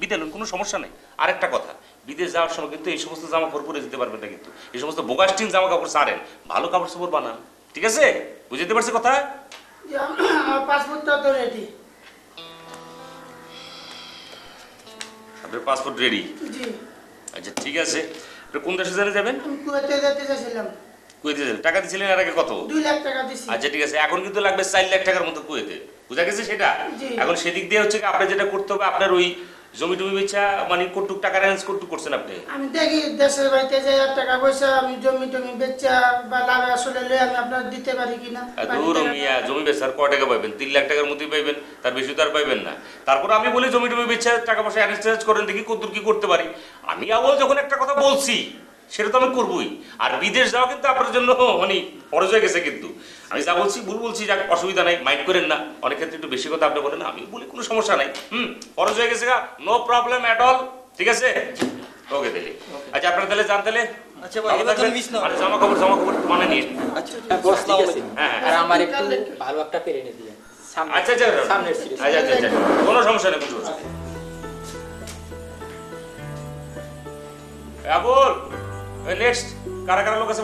বিদায় কোনো সমস্যা নেই। আরেকটা কথা বিদেশ যাওয়ার সময় কিন্তু এই সমস্ত জামা কাপড় পরে যেতে পারবেন না কিন্তু। এই সমস্ত বোগাস্টিন জামা কাপড় সারেন ভালো কাপড় সাপড় বানান ঠিক আছে? বুঝতে পারছি কথা? পাসপোর্টটা তো রেডি আপনার পাসপোর্ট রেডি জি। আচ্ছা ঠিক আছে। কোন দেশে জানে যাবেন? কুয়েতে যেতে চাইছিলাম। কুয়েতে যাবেন। টাকা দিয়েছিলেন এর আগে কত? দুই লাখ টাকা দিছি। আচ্ছা ঠিক আছে। এখন কিন্তু লাগবে চার লাখ টাকার মতো কুয়েতে। বুঝা গেছে সেটা? এখন সেদিক দিয়ে হচ্ছে আপনার যেটা করতে হবে আপনার ওই জমি টমি বেচা মানে কটুক টাকা রেঞ্জ কটুক করছেন আপনি? আমি দেখি দেশের বাড়িতে যে আর টাকা পয়সা আমি জমি টমি বেচা বা লাভ আসলে লই আমি আপনার দিতে পারি কিনা? দূর মিয়া জমি বেচার ক টাকা পাবেন তিন লাখ টাকার মধ্যেই পাইবেন তার বেশি তো আর পাইবেন না। তারপর আমি বলি জমি টমি বেচা টাকা পয়সা অ্যারেঞ্জ করেন দেখি কতদূর কি করতে পারি। আমি আবার যখন একটা কথা বলছি সেটা তো আমি করবোই। আর বিদেশ যাওয়া কিন্তু আপনার জন্য মানে খরচ হয়ে গেছে কিন্তু। আমি যা বলছি ভুল বলছি যাক অসুবিধা নাই মাইন্ড করেন না। অনেক ক্ষেত্রে একটু বেশি কথা আপনি বলেন আমি বলি কোনো সমস্যা নাই। হুম খরচ হয়ে গেছে নো প্রবলেম অ্যাট অল ঠিক আছে? ওকে তাহলে। আচ্ছা আপনারা তাহলে যান তাহলে। আচ্ছা ভাই, এবার তুমি miss না। আর জামা কাপড় জামা কাপড় মানে নিয়ে আচ্ছা বস হ্যাঁ, হ্যাঁ। আর আমার একটু ভালো একটা পেরে এনে দিলেন। সামনে আচ্ছা আচ্ছা সামনের সিরিজ আচ্ছা আচ্ছা আচ্ছা। কোনো সমস্যা নেই আবুল নেক্সট কারা কারা লোক আছে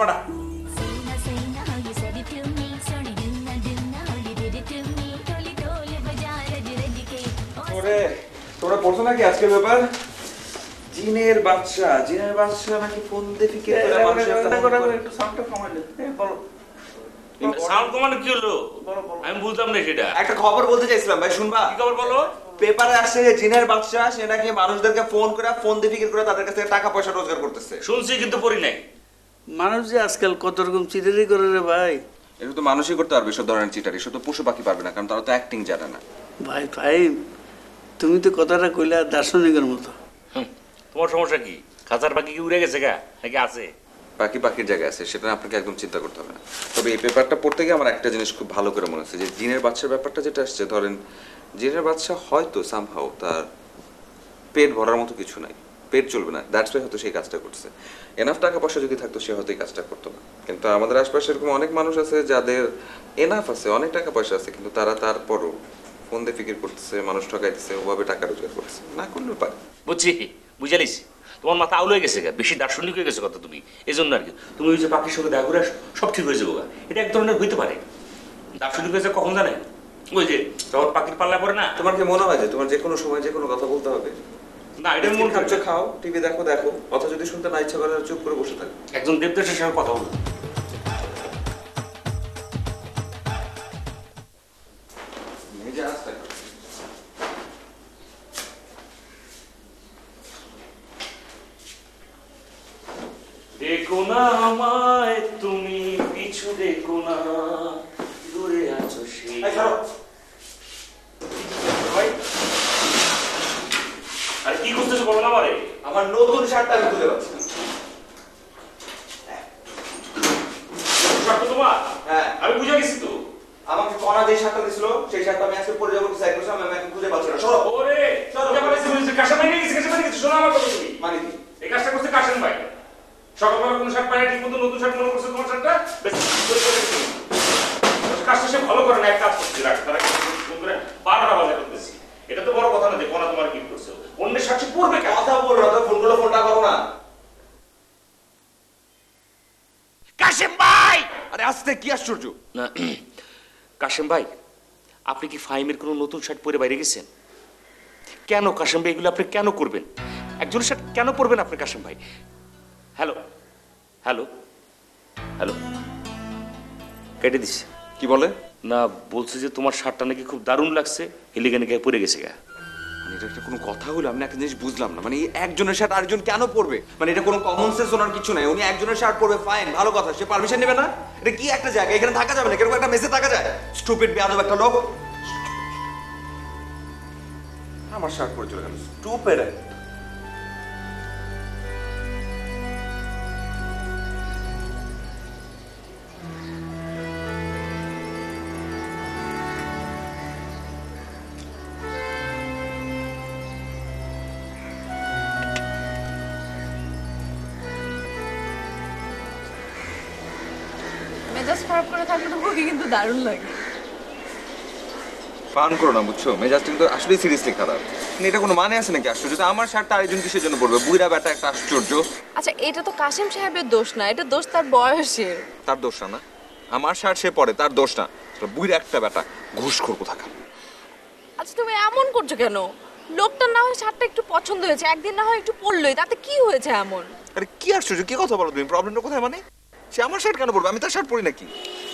ওরে তোমরা পড়ছো নাকি আজকের ব্যাপার? জিনের বাচ্চা জিনের বাচ্চা নাকি ফোন দেখি কে একটু সাউন্ডটা কমাইলে বলো। সাউন্ড কমানো কি হলো? আমি বুঝলাম না সেটা। একটা খবর বলতে চাইছিলাম ভাই শুনবা? কি খবর বলো? পেপারে আসছে যে জিনের বাচ্চা সে নাকি মানুষদেরকে ফোন করে ফোন দিয়ে ফিকির করে তাদের কাছ থেকে টাকা পয়সা রোজগার করতেছে। শুনছি কিন্তু পড়ি নাই। মানুষ যে আজকাল কত রকম চিটারি করে রে ভাই। এটা তো মানুষই করতে পারবে সব ধরনের চিটারি। সব তো পশু পাখি পারবে না কারণ তারা তো অ্যাক্টিং জানে না। ভাই ভাই তুমি তো কথাটা কইলা দার্শনিকের মতো। হুম, তোমার সমস্যা কি? খাঁচার বাকি কি উড়ে গেছে গা? নাকি আছে? বাকি পাখির জায়গায় আছে সেটা আপনাকে একদম চিন্তা করতে হবে না। তবে এই পেপারটা পড়তে গিয়ে আমার একটা জিনিস খুব ভালো করে মনে হচ্ছে যে জিনের বাচ্চার ব্যাপারটা যেটা আসছে ধরেন জিনের বাচ্চা হয়তো সামহাও তার পেট ভরার মতো কিছু নাই। পেট চলবে না। দ্যাটস ওয়াই হয়তো সেই কাজটা করছে। এনাফ টাকা পয়সা যদি থাকতো, সে হয়তো এই কাজটা করতো না। কিন্তু আমাদের আশপাশে এরকম অনেক মানুষ আছে যাদের এনাফ আছে, অনেক টাকা পয়সা আছে, কিন্তু তারা তারপরও ফোন দিয়ে ফিকির করতেছে, মানুষ ঠকাইতেছে, ওভাবে টাকা রোজগার করতেছে। না করলেও পারে। বুঝছি। বুঝালিস তোমার মাথা আউল হয়ে গেছে গা। বেশি দার্শনিক হয়ে গেছে কথা তুমি। এই জন্য আর কি। তুমি ওই যে পাখির সঙ্গে দেখা করে সব ঠিক হয়ে যাব। এটা এক ধরনের হইতে পারে। দার্শনিক হয়েছে কখন জানে ওই যে যখন পাখির পাল্লা পড়ে না? তোমার কি মনে হয় যে তোমার যে কোনো সময় যে কোনো কথা বলতে হবে? না এটা মন মন খাচ্ছ খাও টিভি দেখো দেখো কথা যদি শুনতে না ইচ্ছা করে চুপ করে বসে থাকো। একজন দেবদাসের সঙ্গে কথা বলব দেখো না আমায় তুমি পিছু দেখো না দূরে আছো সেই ভাই, আরে কি করতেছো না আমারে নতুন শার্টটা আমি খুলে পাচ্ছি। তোমার? হ্যাঁ। আমি বুঝে গেছি তো। আমাকে কনা যে শার্টটা দিছিল সেই শার্টটা আমি আজকে পরে যাব ডিসাইড করছিলাম আমি এখন খুঁজে পাচ্ছি না। সরো। ওরে বুঝে পারছি বুঝেছি কাশেম ভাই নিয়ে গেছে কাশেম ভাই নিয়ে গেছে শোনো আমার কথা তুমি। মানে কি? এই কাজটা করছে কাশেম ভাই। সকালবেলা কোনো শার্ট পায় ঠিক মতো নতুন শার্ট মনে করছে তোমার শার্টটা? বেশ করে করে দিচ্ছে। কাজটা সে ভালো করে না এক কাজ করছে। রাখ তারা বারোটা বাজে করতেছি। এটা তো বড় কথা না যে কোনা তোমার গিফট করছে অন্যের শার্ট সে পড়বে কেন? কথা বলো না তো ফোনগুলো ফোনটা করো না। কাশেম ভাই! আরে আস্তে কি আশ্চর্য? না কাশেম ভাই আপনি কি ফাইমের কোনো নতুন শার্ট পরে বাইরে গেছেন? কেন কাশেম ভাই এগুলো আপনি কেন করবেন? একজনের শার্ট কেন পরবেন আপনি কাশেম ভাই? Hello hello hello. কেটে দিস কি বলে? না, বলছে যে তোমার শার্টটা নাকি খুব দারুণ লাগছে। হেলিগানে গায়ে পরে গেছে গা। মানে এটা একটা কোনো কথা হলো? আমি একটা জিনিস বুঝলাম না। মানে একজনের শার্ট আরেকজন কেন পরবে? মানে এটা কোনো কমন সেন্স ওনার কিছু নাই। উনি একজনের শার্ট পরবে ফাইন ভালো কথা। সে পারমিশন নেবে না? এটা কি একটা জায়গা? এখানে থাকা যাবে না? কেরকম একটা মেসে থাকা যায়? স্টুপিড বেয়াদব একটা লোক। আমার শার্ট পরে চলে গেল। স্টুপিড মেজাজ খারাপ করে থাকলে তো কিন্তু দারুণ লাগে। পান করো না বুঝছ? মেজাজ কিন্তু আসলেই সিরিয়াসলি খারাপ। মানে এটা কোনো মানে আছে নাকি আশ্চর্য? আমার শার্টটা আরেকজন কিসের জন্য পড়বে বুড়া বেটা একটা আশ্চর্য। আচ্ছা এটা তো কাশিম সাহেবের দোষ না এটা দোষ তার বয়সের। তার দোষ না আমার শার্ট সে পরে তার দোষ না। বুড়া একটা বেটা ঘুষখোর কোথাকার? আচ্ছা তুমি এমন করছ কেন? লোকটার না হয় শার্টটা একটু পছন্দ হয়েছে একদিন না হয় একটু পরলোই তাতে কি হয়েছে এমন? আরে কি আশ্চর্য? কি কথা বলো তুমি? প্রবলেমটা কোথায় মানে? সে আমার শার্ট কেন পরবে? আমি তার শার্ট পরি নাকি?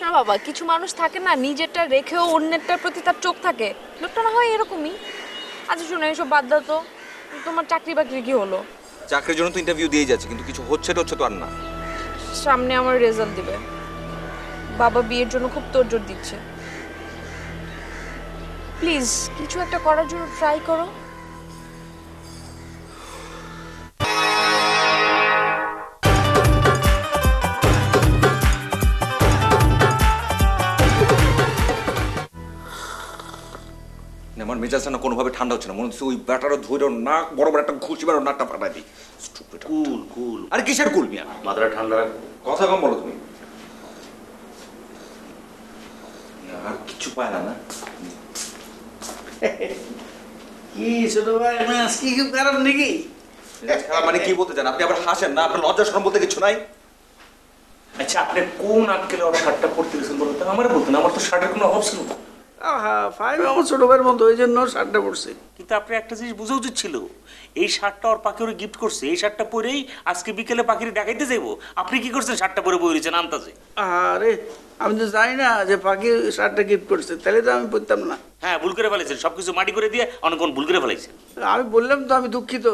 না বাবা কিছু মানুষ থাকে না নিজেরটা রেখেও অন্যেরটার প্রতি তার চোখ থাকে। লোকটা না হয় এরকমই। আচ্ছা শোনো এসব বাদ দাও তো। তোমার চাকরি বাকরি কি হলো? চাকরির জন্য তো ইন্টারভিউ দিয়ে যাচ্ছে কিন্তু কিছু হচ্ছে তো হচ্ছে তো আর না। সামনে আমার রেজাল্ট দিবে। বাবা বিয়ের জন্য খুব তোড়জোড় দিচ্ছে। প্লিজ কিছু একটা করার জন্য ট্রাই করো। মেজাজটা না কোনোভাবে ঠান্ডা হচ্ছে না। মনে হচ্ছে ওই ব্যাটারও ধরে নাক বড় বড় একটা ঘুষি মারো নাকটা ফাটাই দিই. কুল কুল আরে কিসের কুল মিয়া? মাথাটা ঠান্ডা কথা কম বলো তুমি। আর কিছু পায় না না? কি ছোট ভাই খুব খারাপ নাকি? মানে কি বলতে চান? আপনি আবার হাসেন না? আপনার লজ্জা শরম বলতে কিছু নাই? আচ্ছা আপনি কোন আটকেলে ওর শার্টটা পরতে গেছেন বলুন তো? আমার বলতেন আমার তো শার্টের কোনো অভাব না ফাইভ আমার ছোট ভাইয়ের মতো ওই জন্য শার্টটা পড়ছে। কিন্তু আপনি একটা জিনিস বোঝা উচিত ছিল এই শার্টটা ওর পাখি ওরে গিফট করছে এই শার্টটা পরেই আজকে বিকেলে পাখিরে দেখাইতে যাইবো। আপনি কি করছেন শার্টটা পরে বই রয়েছেন আন্তাজে আরে আমি তো জানি না যে পাখি শার্টটা গিফট করছে তাহলে তো আমি পড়তাম না। হ্যাঁ ভুল করে ফেলেছেন সবকিছু মাটি করে দিয়ে অনেকক্ষণ ভুল করে ফেলাইছেন আমি বললাম তো আমি দুঃখিত।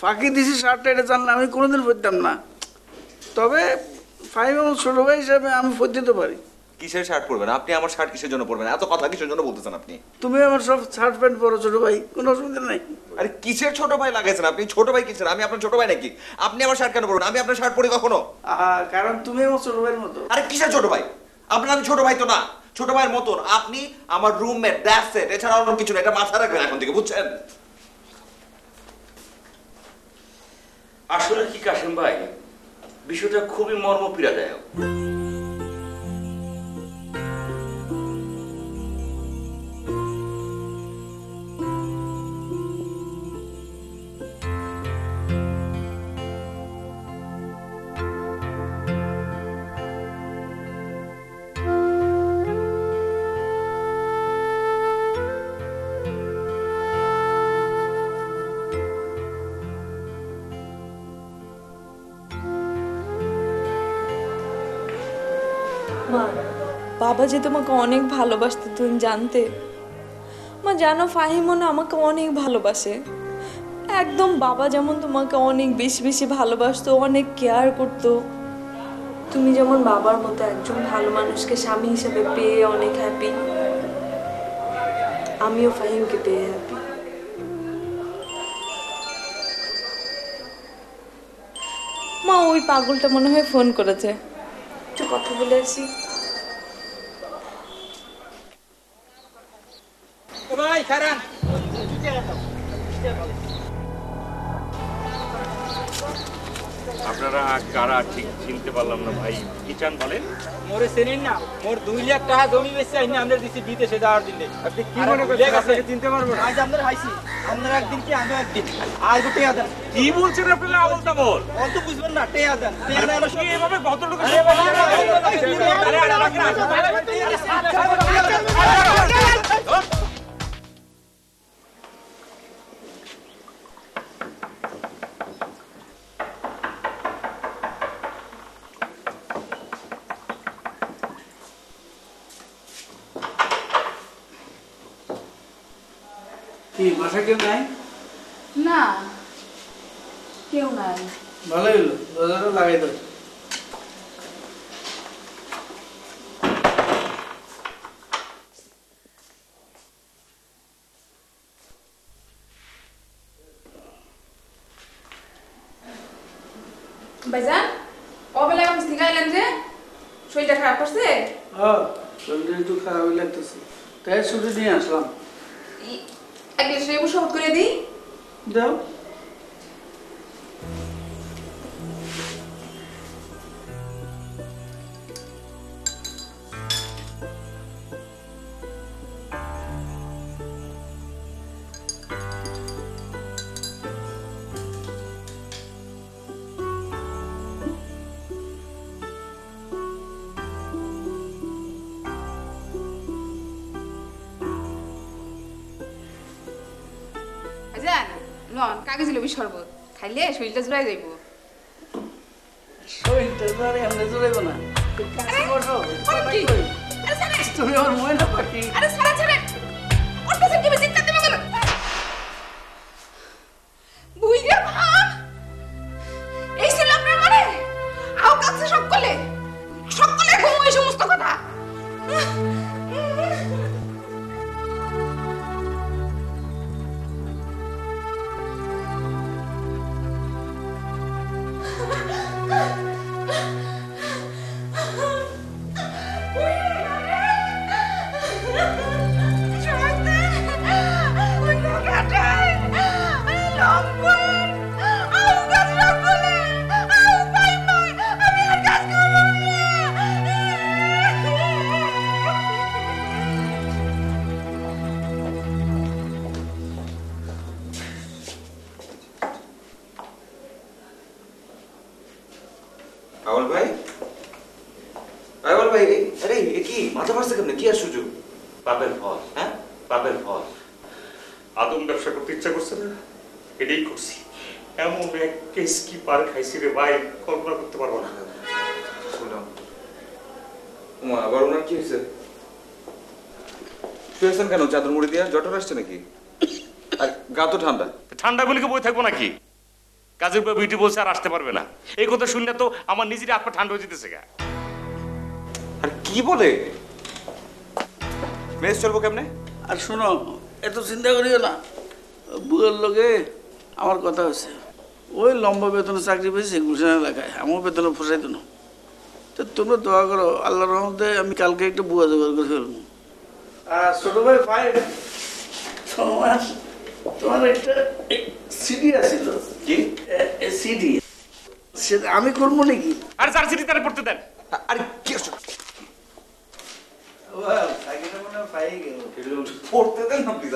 ফাঁকি দিছি শার্টটা এটা জানলে আমি কোনোদিন পড়তাম না। তবে ফাইভ আমার ছোট ভাই হিসাবে আমি পড়তে পারি। কিসের শার্ট পরবেন? আপনি আমার শার্ট কিসের জন্য পরবেন? এত কথা কিসের জন্য বলতেছেন আপনি? তুমি আমার সব শার্ট প্যান্ট পরো ছোট ভাই কোনো অসুবিধা নাই। আরে কিসের ছোট ভাই লাগাইছেন? আপনি ছোট ভাই কিসের? আমি আপনার ছোট ভাই নাকি? আপনি আমার শার্ট কেন পরবেন? আমি আপনার শার্ট পরি কখনো? কারণ তুমি আমার ছোট ভাইয়ের মতো। আরে কিসের ছোট ভাই? আপনার আমি ছোট ভাই তো না। ছোট ভাইয়ের মতন। আপনি আমার রুমমেট দ্যাটস ইট এছাড়া অন্য কিছু না এটা মাথায় রাখবেন এখন থেকে বুঝছেন? আসলে কি কাশেম ভাই? বিষয়টা খুবই মর্ম বাবা যে তোমাকে অনেক ভালোবাসতো, তুমি জানতে। মা, জানো ফাহিমও না আমাকে অনেক ভালোবাসে। একদম বাবা যেমন তোমাকে অনেক বেশি বেশি ভালোবাসতো, অনেক কেয়ার করতো। তুমি যেমন বাবার মতো একজন ভালো মানুষকে স্বামী হিসেবে পেয়ে অনেক হ্যাপি আমিও ফাহিমকে পেয়ে হ্যাপি মা, ওই পাগলটা মনে হয় ফোন করেছে। একটু কথা বলে আসি। ভাই আপনারা কারা ঠিক চিনতে পারলাম না ভাই কি চান বলেন মোরে চেনেন না মোর দুই লাখ টাকা জমি বেচে আইনি আমরা দিছি বিদেশে যাওয়ার দিনে আপনি কি মনে করছেন আপনাকে চিনতে পারব না আজ আমরা হাইছি আমরা একদিন কি আমি একদিন আজ গোটে আদান কি বলছেন আপনারা আমল তামল অত বুঝবেন না টে আদান টে আদান কি এভাবে ভদ্রলোকের আরে আরে, আরে, আরে, কি বাসা কেউ নাই? না কেউ নাই। ভালোই হলো দরজাটা লাগাই দাও। ভাইজান অফিস থেকে আইলেন যে শরীরটা খারাপ করছে? হ্যাঁ শরীরটা একটু খারাপই লাগতেছে। তাই ছুটি নিয়ে আসলাম। এক গ্লাস লেবু শরবত করে দিই। দাও। কাগজ লবি শরবত খাইলে শরীরটা জুড়াই যাইব। শরীরটা জুড়াই আমরা জুড়াইব না। তুমি আমার মনে পাখি আরে ছাড়া ছাড়েন। পার খাইছি রে ভাই কল্পনা করতে পারব না। শুনলাম উমা আবার ওনার কি হয়েছে শুয়েছেন কেন? চাদর মুড়ি দিয়া জটর আসছে নাকি? আর গা তো ঠান্ডা। ঠান্ডা গুলিকে বই থাকব নাকি? কাজের বিউটি বলছে আর আসতে পারবে না। এই কথা শুনলে তো আমার নিজেরই আপা ঠান্ডা হয়ে যেতেছে গা। আর কি বলে? মেস চলবো কেমনে? আর শোনো এত চিন্তা করিও না। বুয়ের লোকে আমার কথা হচ্ছে ওই লম্বা বেতনে চাকরি পেয়েছে গুলশান এলাকায় আমার বেতনে ফসাইতো না। তো তোমরা দোয়া করো আল্লাহর রহমতে আমি কালকে একটা বুয়া জোগাড় করে ফেলব। আর ছোট ভাই ভাই তোমার তোমার একটা সিডি আছিল। কি? সিডি সেটা আমি করব নাকি? আর যার চিঠি তারা পড়তে দেন। আরে কি পড়তে দেন না প্লিজ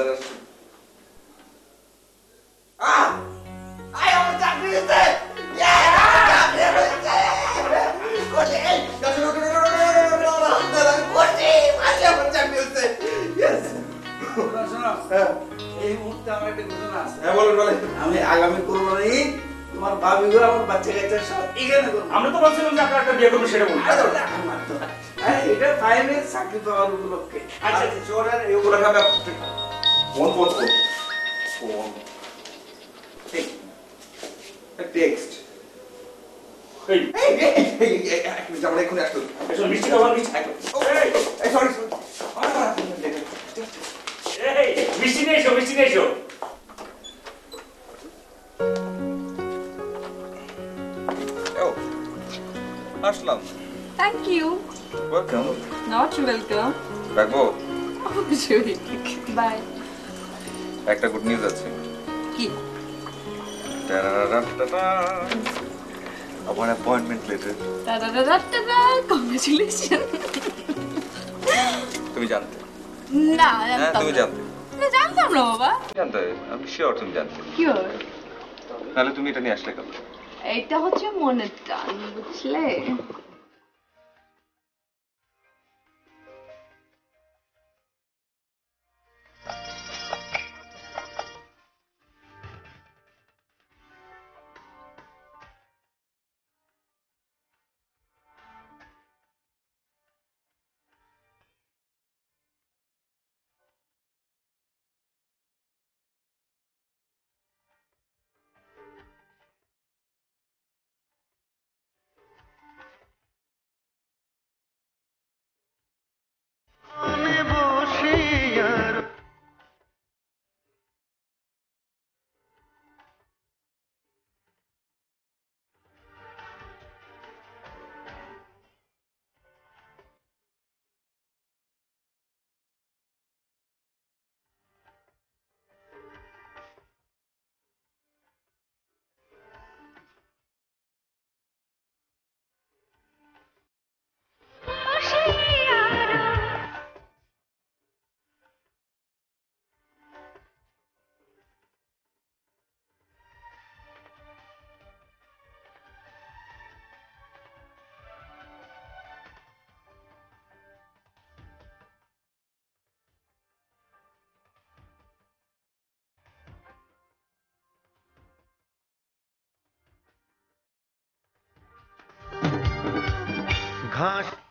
আর আসুন। শোনো, শোনো। এই মুহূর্তে আমার একটা ঘটনা আছে হ্যাঁ বলেন বলেন আমি আগামী কোরবানি তোমার ভাবি গো আমার বাচ্চা কাচ্চা সব এখানে করব আমরা তো বলছিলাম যে আপনার একটা বিয়ে করবেন সেটা হ্যাঁ এটা ফাইনে চাকরি পাওয়ার উপলক্ষে আচ্ছা। আচ্ছা চোরের এই খাবে phone phone phone phone text এই এই মিনিট আমরা এক্ষুনি আসতো এসব মিষ্টি খাবার মিষ্টি। এই, এই সরি এই মিষ্টি নিয়ে এসো মিষ্টি নিয়ে এসো। আসলাম। Thank you welcome not welcome রাখব? বাই একটা গুড নিউজ আছে। কি? অ্যাপয়েন্টমেন্ট লেটার টাটা কংগ্রেচুলেশন তুমি জানতে? না হ্যাঁ তুমি জানতে। না, জানতাম না বাবা। জানতে আমি শিওর তুমি জানতে। কি হবে? নাহলে তুমি এটা নিয়ে আসলে কেন? এইটা হচ্ছে মনের টান বুঝলে? Podcast.